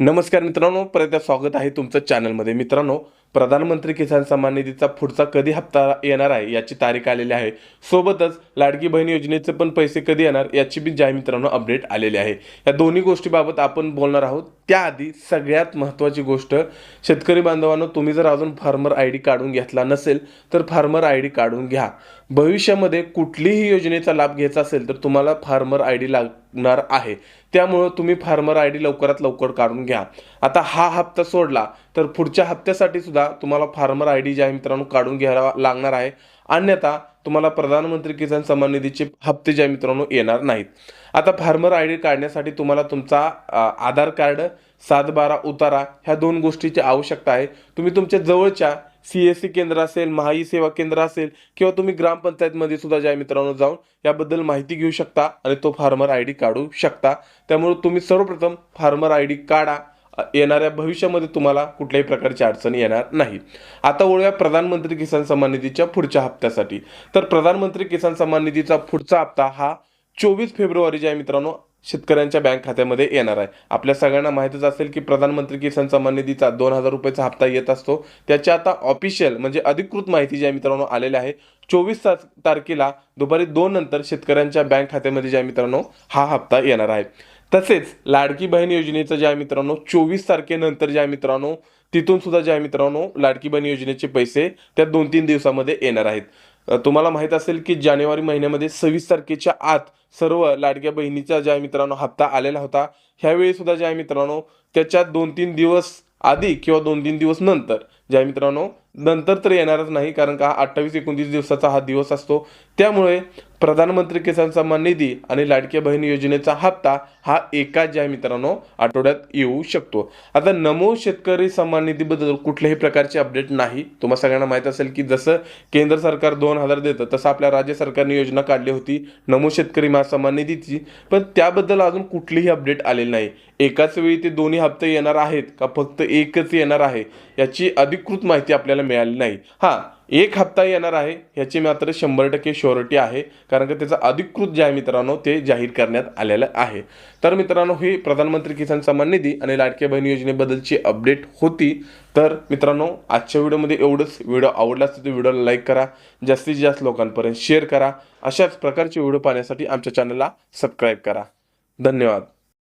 नमस्कार मित्रांनो परत स्वागत आहे तुमचं चॅनलमध्ये. मित्रांनो प्रधानमंत्री किसान सन्मान निधीचा पुढचा कधी हप्ता येणार आहे याची तारीख आलेली आहे. सोबतच लाडकी बहीण योजनेचे पण पैसे कधी येणार याची बी ज्या मित्रांनो अपडेट आलेली आहे. या दोन्ही गोष्टीबाबत आपण बोलणार आहोत. त्याआधी सगळ्यात महत्त्वाची गोष्ट शेतकरी बांधवांनो तुम्ही जर अजून फार्मर आय डी काढून घेतला नसेल तर फार्मर आय डी काढून घ्या. भविष्यामध्ये कुठलीही योजनेचा लाभ घ्यायचा असेल तर तुम्हाला फार्मर आय डी लाग लागणार आहे. त्यामुळं तुम्ही फार्मर आय डी लवकरात लवकर काढून घ्या. आता हा हप्ता सोडला तर पुढच्या हप्त्यासाठी सुद्धा तुम्हाला फार्मर आय डी ज्या मित्रांनो काढून घ्यावा लागणार आहे. अन्यथा तुम्हाला प्रधानमंत्री किसान सन्मान निधीचे हप्ते ज्या मित्रांनो येणार नाहीत. आता फार्मर आय डी काढण्यासाठी तुम्हाला तुमचा आधार कार्ड सात बारा उतारा ह्या दोन गोष्टीची आवश्यकता आहे. तुम्ही तुमच्या जवळच्या सी एस सी केंद्र असेल महाई सेवा केंद्र असेल किंवा तुम्ही ग्रामपंचायतमध्ये सुद्धा ज्या मित्रांनो जाऊन याबद्दल माहिती घेऊ शकता आणि तो फार्मर आय डी काढू शकता. त्यामुळे तुम्ही सर्वप्रथम फार्मर आय डी काढा येणाऱ्या भविष्यामध्ये तुम्हाला कुठल्याही प्रकारची अडचण येणार नाही. आता वळूया प्रधानमंत्री किसान सन्मान निधीच्या पुढच्या हप्त्यासाठी. तर प्रधानमंत्री किसान सन्मान निधीचा पुढचा हप्ता हा चोवीस फेब्रुवारी ज्या मित्रांनो शेतकऱ्यांच्या बँक खात्यामध्ये येणार आहे. आपल्या सगळ्यांना माहितच असेल की प्रधानमंत्री किसान सन्मान निधीचा दोन हजार रुपयाचा हप्ता येत असतो. त्याची आता ऑफिशियल म्हणजे अधिकृत माहिती ज्या मित्रांनो आलेली आहे चोवीस तारखेला दुपारी दोन नंतर शेतकऱ्यांच्या बँक खात्यामध्ये ज्या मित्रांनो हा हप्ता येणार आहे. तसेच लाडकी बहीण योजनेचं ज्या मित्रांनो चोवीस तारखेनंतर ज्या मित्रांनो तिथून सुद्धा ज्या मित्रांनो लाडकी बहीण योजनेचे पैसे त्या दोन तीन दिवसामध्ये येणार आहेत. तुम्हाला माहीत असेल की जानेवारी महिन्यामध्ये सव्वीस तारखेच्या आत सर्व लाडक्या बहिणीचा ज्या मित्रांनो हप्ता आलेला होता ह्यावेळी सुद्धा ज्या मित्रांनो त्याच्या दोन तीन दिवस आधी किंवा दोन तीन दिवस नंतर ज्या मित्रांनो नंतर तर येणारच नाही कारण का अठ्ठावीस एकोणतीस दिवसाचा हा दिवस असतो. त्यामुळे प्रधानमंत्री किसान सन्मान निधी आणि लाडक्या बहीण योजनेचा हप्ता हा एका ज्या मित्रांनो आठवड्यात येऊ शकतो. आता नमो शेतकरी सन्मान निधीबद्दल कुठल्याही प्रकारचे अपडेट नाही. तुम्हाला सगळ्यांना माहीत असेल की जसं केंद्र सरकार दोन हजार देतं तसं आपल्या राज्य सरकारने योजना काढली होती नमो शेतकरी महासन्मान निधीची. पण त्याबद्दल अजून कुठलीही अपडेट आलेली नाही. एकाच वेळी ते दोन्ही हप्ते येणार आहेत का? फक्त एकच येणार आहे. याची अधिकृत माहिती आपल्याला मिळाली नाही. हां एक हप्ता येणार आहे ह्याची मात्र शंभर टक्के श्युरिटी आहे कारण का त्याचं अधिकृत जे आहे मित्रांनो ते जाहीर करण्यात आलेलं आहे. तर मित्रांनो ही प्रधानमंत्री किसान सन्मान निधी आणि लाडक्या बहीण योजनेबद्दलची अपडेट होती. तर मित्रांनो आजच्या व्हिडिओमध्ये एवढंच. व्हिडिओ आवडला असतो तर व्हिडिओला लाईक करा जास्तीत जास्त लोकांपर्यंत शेअर करा. अशाच प्रकारचे व्हिडिओ पाहण्यासाठी आमच्या चॅनलला सबस्क्राईब करा. धन्यवाद.